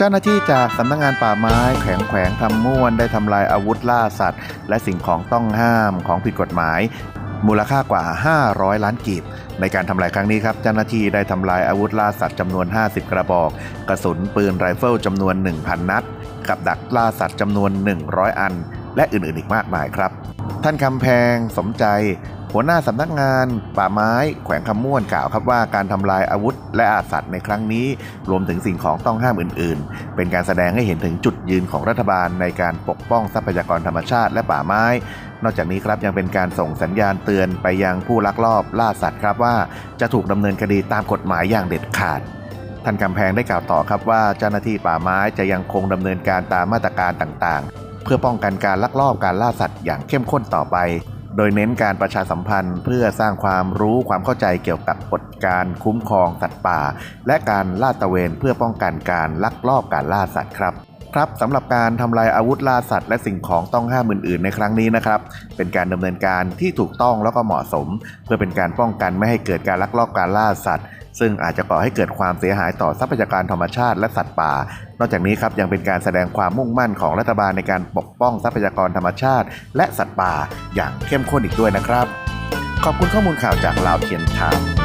จ้าหน้าที่จากสำนักงานป่าไม้แขวงแขวงทำม่วนได้ทำลายอาวุธล่าสัตว์ และสิ่งของต้องห้ามของผิดกฎหมาย มูลค่ากว่า 500 ล้านกีบ ในการทำลายครั้งนี้ครับ เจ้าหน้าที่ได้ทำลายอาวุธล่าสัตว์จำนวน 50 กระบอก กระสุนปืนไรเฟิลจำนวน 1,000 นัด กับดักล่าสัตว์จำนวน 100 อัน และอื่นๆอีกมากมายครับ ท่านคำแพงสมใจ หัวหน้าสำนักงานป่าไม้ แขวงคำม่วนกล่าวครับว่าการทำลายอาวุธและอาสัตว์ในครั้งนี้ รวมถึงสิ่งของต้องห้ามอื่น ๆ เป็นการแสดงให้เห็นถึงจุดยืนของรัฐบาลในการปกป้องทรัพยากรธรรมชาติและป่าไม้ นอกจากนี้ครับยังเป็นการส่งสัญญาณเตือนไปยังผู้ลักลอบล่าสัตว์ครับว่าจะถูกดำเนินคดีตามกฎหมายอย่างเด็ดขาดท่านกำแพงได้กล่าวต่อครับว่าเจ้าหน้าที่ป่าไม้จะยังคงดำเนินการตามมาตรการต่างๆ เพื่อป้องกันการลักลอบการล่าสัตว์อย่างเข้มข้นต่อไป โดยเน้นการประชาสัมพันธ์ เพื่อสร้างความรู้ความเข้าใจเกี่ยวกับกฎการคุ้มครองสัตว์ป่า และการลาดตระเวนเพื่อป้องกันการลักลอบการล่าสัตว์ครับ ครับสำหรับการทำลายอาวุธล่าสัตว์และสิ่งของต้องห้ามอื่นๆในครั้งนี้นะครับ เป็นการดำเนินการที่ถูกต้องแล้วก็เหมาะสม เพื่อเป็นการป้องกันไม่ให้เกิดการลักลอบการล่าสัตว์ ซึ่งอาจจะก่อให้เกิดความเสียหายต่อทรัพยากรธรรมชาติและสัตว์ป่า นอกจากนี้ครับยังเป็นการแสดงความมุ่งมั่นของรัฐบาลในการปกป้องทรัพยากรธรรมชาติ และสัตว์ป่า อย่างเข้มข้นอีกด้วยนะครับ ขอบคุณข้อมูลข่าวจากลาวเทียนไทม์